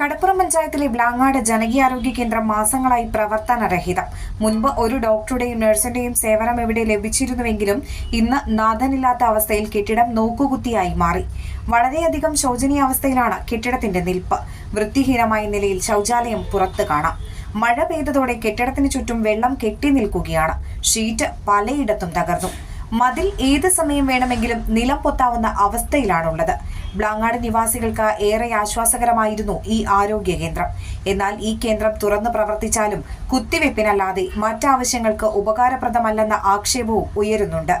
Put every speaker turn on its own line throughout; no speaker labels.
Kadappuram പഞ്ചായത്തിലെ ബ്ലാങ്ങാട് ജനകീയാരോഗ്യ കേന്ദ്രം മാസങ്ങളായി പ്രവർത്തനരഹിതം. മുൻപ് ഒരു ഡോക്ടറുടെയും നഴ്സിന്റെയും സേവനം ഇവിടെ ലഭിച്ചിരുന്നുവെങ്കിലും ഇന്ന് നാഥനില്ലാത്ത അവസ്ഥയിൽ കെട്ടിടം നോക്കുകുത്തിയായി മാറി. വളരെയധികം ശോചനീയാവസ്ഥയിലാണ് കെട്ടിടത്തിന്റെ നിൽപ്പ്. വൃത്തിഹീനമായ നിലയിൽ ശൗചാലയം പുറത്തു കാണാം. മഴ പെയ്തതോടെ കെട്ടിടത്തിന് ചുറ്റും വെള്ളം കെട്ടി നിൽക്കുകയാണ്. ഷീറ്റ് പലയിടത്തും തകർന്നു. മതിൽ ഏത് സമയം വേണമെങ്കിലും നിലം പൊത്താവുന്ന അവസ്ഥയിലാണുള്ളത്. ബ്ലാങ്ങാട് നിവാസികൾക്ക് ഏറെ ആശ്വാസകരമായിരുന്നു ഈ ആരോഗ്യ കേന്ദ്രം. എന്നാൽ ഈ കേന്ദ്രം തുറന്നു പ്രവർത്തിച്ചാലും കുത്തിവെപ്പിനല്ലാതെ മറ്റാവശ്യങ്ങൾക്ക് ഉപകാരപ്രദമല്ലെന്ന ആക്ഷേപവും ഉയരുന്നുണ്ട്.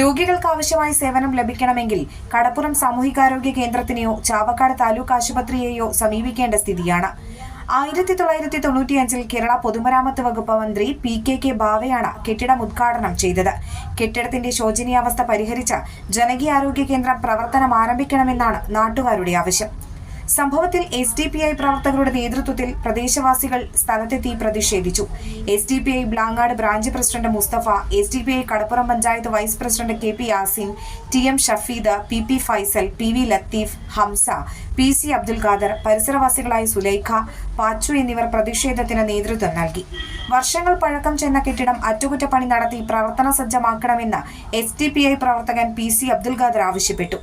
രോഗികൾക്ക് ആവശ്യമായ സേവനം ലഭിക്കണമെങ്കിൽ കടപ്പുറം സാമൂഹികാരോഗ്യ കേന്ദ്രത്തിനെയോ ചാവക്കാട് താലൂക്ക് ആശുപത്രിയെയോ സമീപിക്കേണ്ട സ്ഥിതിയാണ്. ആയിരത്തി തൊള്ളായിരത്തി തൊണ്ണൂറ്റിയഞ്ചിൽ കേരള പൊതുമരാമത്ത് വകുപ്പ് മന്ത്രി പി കെ കെ ബാവയാണ് കെട്ടിടം ഉദ്ഘാടനം ചെയ്തത്. കെട്ടിടത്തിന്റെ ശോചനീയാവസ്ഥ പരിഹരിച്ച് ജനകീയ ആരോഗ്യ കേന്ദ്രം പ്രവർത്തനം ആരംഭിക്കണമെന്നാണ് നാട്ടുകാരുടെ ആവശ്യം. സംഭവത്തിൽ എസ് ഡി പി ഐ പ്രവർത്തകരുടെ നേതൃത്വത്തിൽ പ്രദേശവാസികൾ സ്ഥലത്തെത്തി പ്രതിഷേധിച്ചു. S D P I Blangad branch president Musthafa S D P I Kadappuram panchayat vice president K P Yasin T M Shafeed P P Faisal P V Latheef Hamsa P C Abdul Khader പരിസരവാസികളായ Sulaikha Pachu എന്നിവർ പ്രതിഷേധത്തിന് നേതൃത്വം നൽകി. വർഷങ്ങൾ പഴക്കം ചെന്ന കെട്ടിടം അറ്റകുറ്റപ്പണി നടത്തി പ്രവർത്തന സജ്ജമാക്കണമെന്ന് എസ് ഡി പി ഐ പ്രവർത്തകൻ പി സി അബ്ദുൽ ഖാദർ ആവശ്യപ്പെട്ടു.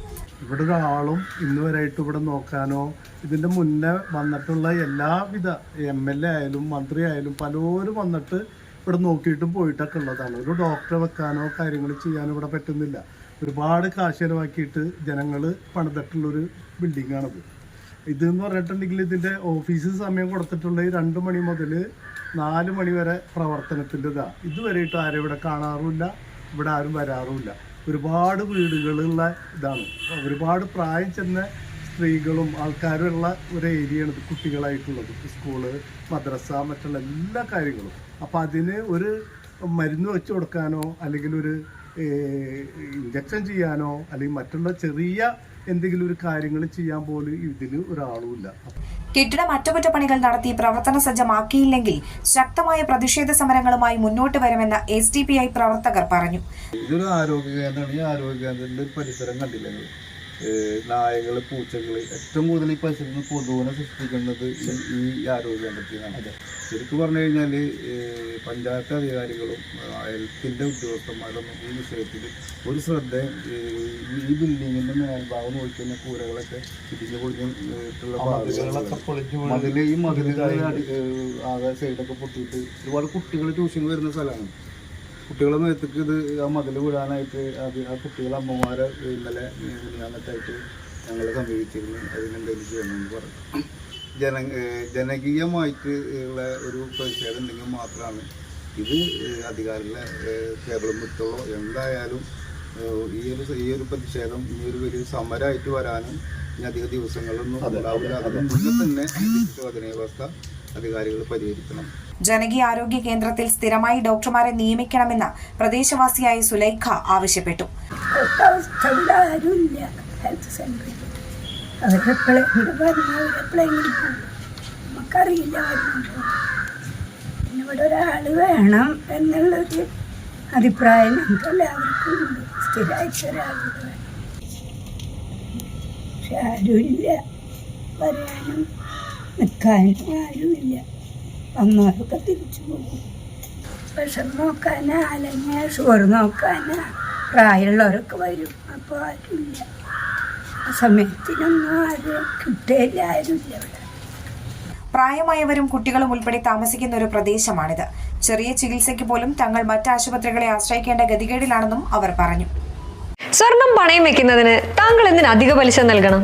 ഇവിടെ ഒരാളും ഇന്ന് വരെയായിട്ട് ഇവിടെ നോക്കാനോ ഇതിന്റെ മുന്നേ വന്നിട്ടുള്ള എല്ലാവിധ എം എൽ എ ആയാലും മന്ത്രി ആയാലും പലരും വന്നിട്ട് ഇവിടെ നോക്കിയിട്ടും പോയിട്ടൊക്കെ ഉള്ളതാണ്. ഒരു ഡോക്ടറെ വെക്കാനോ കാര്യങ്ങൾ ചെയ്യാനോ ഇവിടെ പറ്റുന്നില്ല. ഒരുപാട് കാശ് ചിലവാക്കിയിട്ട് ജനങ്ങൾ പണിതിട്ടുള്ളൊരു ബിൽഡിങ്ങാണിത്. ഇതെന്ന് പറഞ്ഞിട്ടുണ്ടെങ്കിൽ ഇതിന്റെ ഓഫീസ് സമയം കൊടുത്തിട്ടുള്ള രണ്ട് മണി മുതൽ നാല് മണി വരെ പ്രവർത്തനത്തിന്റെ ഇതാണ് ഇതുവരെയായിട്ട് ആരും ഇവിടെ കാണാറുമില്ല ഇവിടെ ആരും വരാറുമില്ല. ഒരുപാട് വീടുകളുള്ള ഇതാണ്. ഒരുപാട് പ്രായം ചെന്ന സ്ത്രീകളും ആൾക്കാരും ഉള്ള ഒരു ഏരിയയാണ് ഇത് കുട്ടികളായിട്ടുള്ളത്. സ്കൂൾ മദ്രസ മറ്റുള്ള എല്ലാ കാര്യങ്ങളും. അപ്പം അതിന് ഒരു മരുന്ന് വെച്ച് കൊടുക്കാനോ അല്ലെങ്കിൽ ഒരു ഇഞ്ചക്ഷൻ ചെയ്യാനോ അല്ലെങ്കിൽ മറ്റുള്ള ചെറിയ എന്തെങ്കിലും ഒരു കാര്യങ്ങൾ ചെയ്യാൻ പോലും ഇതിൽ ഒരാളുമില്ല.
കെട്ടിടം അറ്റകുറ്റപ്പണികൾ നടത്തി പ്രവർത്തന സജ്ജമാക്കിയില്ലെങ്കിൽ ശക്തമായ പ്രതിഷേധ സമരങ്ങളുമായി മുന്നോട്ട് വരുമെന്ന് എസ് ഡി പി ഐ പ്രവർത്തകർ പറഞ്ഞു.
ഇതൊരു ആരോഗ്യ കേന്ദ്രമാണ്. ഈ ആരോഗ്യ കേന്ദ്രത്തിന്റെ പരിസരം കണ്ടില്ല നിങ്ങൾ? നായകൾ പൂച്ചകൾ ഏറ്റവും കൂടുതൽ ഈ പരിസരത്ത് കൊതുവിനെ സൃഷ്ടിക്കുന്നത് ഈ ഈ ആരോഗ്യ കേന്ദ്രത്തിൽ നിന്നാണ് ശരിക്കും പറഞ്ഞു കഴിഞ്ഞാൽ പഞ്ചായത്ത് അധികാരികളും ഹെൽത്തിന്റെ ഉദ്യോഗസ്ഥന്മാരൊന്നും ഈ വിഷയത്തിൽ ഒരു ശ്രദ്ധ ഈ- ബിൽഡിങ്ങിന്റെ മേൽഭാഗം നോക്കുന്ന കൂരകളൊക്കെ ഇടിഞ്ഞു പൊളിഞ്ഞിട്ടുള്ള മതിൽ ഈ മതിലിന്റെ ആകെ സൈഡൊക്കെ പൊട്ടിയിട്ട് ഒരുപാട് കുട്ടികൾ ട്യൂഷൻ വരുന്ന സ്ഥലമാണ്. കുട്ടികളെ മേത്തേക്ക് ഇത് ആ മതിൽ വിടാനായിട്ട് അത് ആ കുട്ടികളെ അമ്മമാരെ ഇന്നലെ നിയമത്തായിട്ട് ഞങ്ങൾ സമീപിച്ചിരുന്നു. അതിനെന്തെനിക്ക് വേണമെന്ന് പറഞ്ഞു. ജന ജനകീയമായിട്ട് ഉള്ള ഒരു പ്രതിഷേധം ഉണ്ടെങ്കിൽ മാത്രമാണ് ഇത് അധികാരികളെ കേബിളും വിട്ടുള്ളൂ. എന്തായാലും ഈ ഒരു ഈ ഒരു പ്രതിഷേധം ഈ ഒരു വലിയ സമരമായിട്ട് വരാനും ഇനി അധിക ദിവസങ്ങളൊന്നും ഉണ്ടാവില്ല. അതിന് മുന്നേ തന്നെ ചോദന ശോധനാവസ്ഥ അധികാരികൾ പരിഹരിക്കണം.
ജനകീയ ആരോഗ്യ കേന്ദ്രത്തിൽ സ്ഥിരമായി ഡോക്ടർമാരെ നിയമിക്കണമെന്ന് പ്രദേശവാസിയായ സുലൈഖ ആവശ്യപ്പെട്ടു.
ഇവിടെ അഭിപ്രായം ആരുമില്ല. വന്നവരൊക്കെ തിരിച്ചു പോകും. വിഷം നോക്കാനാ അല്ലെങ്കിൽ ഷുഗർ നോക്കാനാ. പ്രായമുള്ളവരൊക്കെ വരും. അപ്പോൾ ആരുമില്ല. ആ സമയത്തിനൊന്നും ആരും കിട്ടിയില്ല ആരുമില്ല ഇവിടെ
പ്രായമായവരും കുട്ടികളും ഉൾപ്പെടെ താമസിക്കുന്ന ഒരു പ്രദേശമാണിത്. ചെറിയ ചികിത്സയ്ക്ക് പോലും തങ്ങൾ മറ്റ് ആശുപത്രികളെ ആശ്രയിക്കേണ്ട ഗതികേടിലാണെന്നും അവർ പറഞ്ഞു.
സ്വർണം പണയം വെക്കുന്നതിന് താങ്കൾ എന്തിന് അധിക പലിശ നൽകണം?